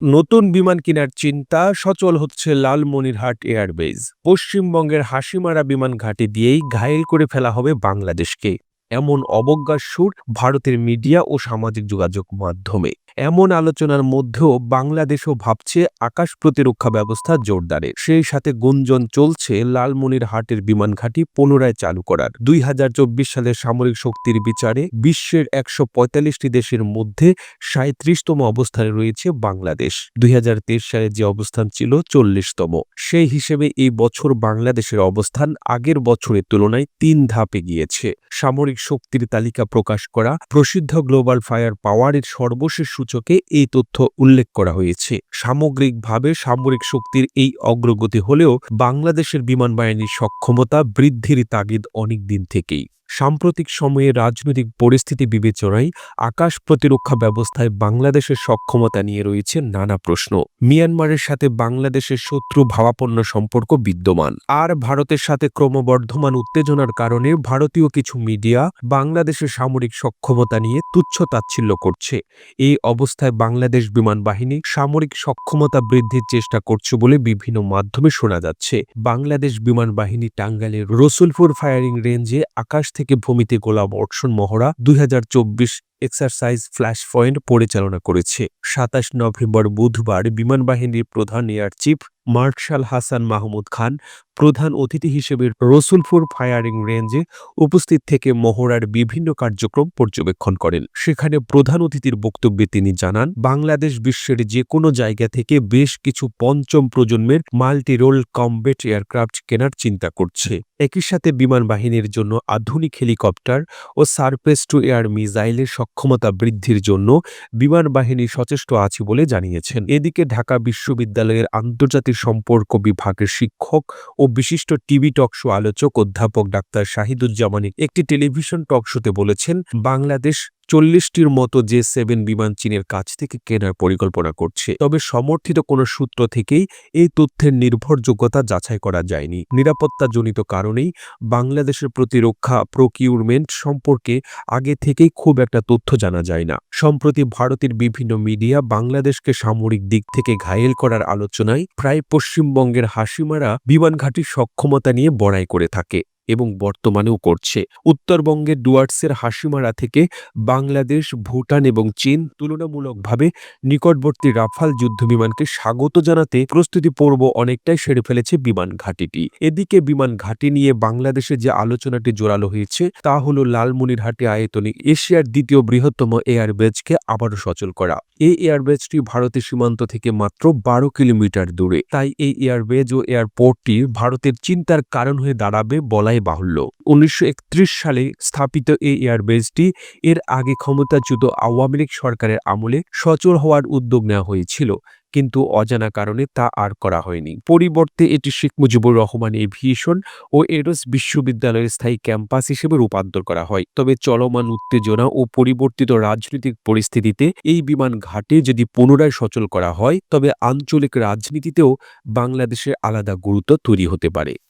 নতুন বিমান কেনার চিন্তা সচল হচ্ছে লালমনিরহাট এয়ারবেজ পশ্চিমবঙ্গের হাসিমারা বিমান ঘাঁটি দিয়েই ঘায়েল করে ফেলা হবে বাংলাদেশকে। এমন অবজ্ঞার সুর ভারতের মিডিয়া ও সামাজিক যোগাযোগ মাধ্যমে। এমন আলোচনার মধ্যেও বাংলাদেশও ভাবছে আকাশ প্রতিরক্ষা ব্যবস্থা জোরদারে। সেই সাথে গুঞ্জন চলছে লালমনিরহাটের বিমান ঘাঁটি পুনরায় চালু করার। দুই সালের সামরিক শক্তির বিচারে বিশ্বের একশো পঁয়তাল্লিশটি দেশের মধ্যে সাঁত্রিশতম অবস্থানে রয়েছে বাংলাদেশ। দুই হাজার তেইশ সালে যে অবস্থান ছিল চল্লিশতম। সেই হিসেবে এই বছর বাংলাদেশের অবস্থান আগের বছরের তুলনায় তিন ধাপে গিয়েছে সামরিক শক্তির তালিকা প্রকাশ করা, প্রসিদ্ধ গ্লোবাল ফায়ার পাওয়ারের সর্বশেষ সূচকে এই তথ্য উল্লেখ করা হয়েছে। সামগ্রিকভাবে সামরিক শক্তির এই অগ্রগতি হলেও বাংলাদেশের বিমান বাহিনীর সক্ষমতা বৃদ্ধির তাগিদ অনেক দিন থেকেই। সাম্প্রতিক সময়ে রাজনৈতিক পরিস্থিতি বিবেচনায় আকাশ প্রতিরক্ষা ব্যবস্থায় বাংলাদেশের সক্ষমতা নিয়ে রয়েছে নানা প্রশ্ন। মিয়ানমারের সাথে বাংলাদেশের শত্রু ভাবাপন্ন সম্পর্ক বিদ্যমান। আর ভারতের সাথে ক্রমবর্ধমান উত্তেজনার কারণে ভারতীয় কিছু মিডিয়া বাংলাদেশের সামরিক সক্ষমতা নিয়ে তুচ্ছ তাচ্ছিল্য করছে। এই অবস্থায় বাংলাদেশ বিমান বাহিনী সামরিক সক্ষমতা বৃদ্ধির চেষ্টা করছে বলে বিভিন্ন মাধ্যমে শোনা যাচ্ছে। বাংলাদেশ বিমান বাহিনী টাঙ্গাইলের রসুলপুর ফায়ারিং রেঞ্জে আকাশ থেকে ভূমিতে গোলা বর্ষণ মহড়া দুই হাজার চব্বিশ এক্সারসাইজ ফ্ল্যাশ পয়েন্ট পরিচালনা করেছে। সাতাশ নভেম্বর বুধবার বিমান বাহিনীর প্রধান air chief marshal Hasan Mahmud Khan, প্রধান অতিথি হিসেবে রসুলপুর ফায়ারিং রেঞ্জে উপস্থিত থেকে মহড়ার বিভিন্ন কার্যক্রম পর্যবেক্ষণ করেন। সেখানে প্রধান অতিথির বক্তব্যে তিনি জানান, বাংলাদেশ বিশ্বের যে কোনো জায়গা থেকে বেশ কিছু পঞ্চম প্রজন্মের মাল্টি রোল কমবেট এয়ারক্রাফট কেনার চিন্তা করছে। একই সাথে বিমান বাহিনীর জন্য আধুনিক হেলিকপ্টার ও সারফেস টু এয়ার মিসাইলের সক্ষমতা বৃদ্ধির জন্য বিমান বাহিনী সচেষ্ট আছে বলে জানিয়েছেন। এদিকে ঢাকা বিশ্ববিদ্যালয়ের আন্তর্জাতিক সম্পর্ক বিভাগের শিক্ষক ও বিশিষ্ট টিভি টক শো আলোচক অধ্যাপক ডাক্তার শাহিদুজ্জামানি একটি টেলিভিশন টক শোতে বলেছেন, বাংলাদেশ চল্লিশটির মতো যে সেভেন বিমান চীনের কাছ থেকে কেনার পরিকল্পনা করছে। তবে সমর্থিত কোনো সূত্র থেকেই এই তথ্যের নির্ভরযোগ্যতা যাচাই করা যায়নি। নিরাপত্তাজনিত কারণেই বাংলাদেশের প্রতিরক্ষা প্রকিউরমেন্ট সম্পর্কে আগে থেকেই খুব একটা তথ্য জানা যায় না। সম্প্রতি ভারতের বিভিন্ন মিডিয়া বাংলাদেশকে সামরিক দিক থেকে ঘায়েল করার আলোচনায় প্রায় পশ্চিমবঙ্গের হাসিমারা বিমান ঘাঁটির সক্ষমতা নিয়ে বড়াই করে থাকে। এবং বর্তমানেও করছে। উত্তরবঙ্গের ডুয়ার্টসের হাসিমারা থেকে বাংলাদেশ, ভুটান এবং চীন তুলনামূলকভাবে নিকটবর্তী রাফাল যুদ্ধবিমানকে স্বাগত জানাতে প্রস্তুতি পর্ব অনেকটাই সেরে ফেলেছে বিমান ঘাঁটিটি। এদিকে বিমান ঘাঁটি নিয়ে বাংলাদেশে যে আলোচনাটি জোরালো হয়েছে, তা হল লালমনিরহাটে আয়তনে এশিয়ার দ্বিতীয় বৃহত্তম এয়ারবেজকে আবারও সচল করা। এই এয়ারবেজটি ভারতের সীমান্ত থেকে মাত্র বারো কিলোমিটার দূরে। তাই এই এয়ারবেজ ও এয়ারপোর্টটি ভারতের চিন্তার কারণ হয়ে দাঁড়াবে বলাই বাহুল্য। উনিশশো একত্রিশ সালে স্থাপিত এই এয়ারবেজটি এর আগে ক্ষমতাচ্যুত আওয়ামী লীগ সরকারের আমলে সচল হওয়ার উদ্যোগ নেওয়া হয়েছিল। কিন্তু অজানা কারণে তা আর করা হয়নি। পরিবর্তে এটি শেখ মুজিবুর রহমান এভিয়েশন ও এরোস বিশ্ববিদ্যালয়ের স্থায়ী ক্যাম্পাস হিসেবে রূপান্তর করা হয়। তবে চলমান উত্তেজনা ও পরিবর্তিত রাজনৈতিক পরিস্থিতিতে এই বিমান ঘাটে যদি পুনরায় সচল করা হয়, তবে আঞ্চলিক রাজনীতিতেও বাংলাদেশের আলাদা গুরুত্ব তৈরি হতে পারে।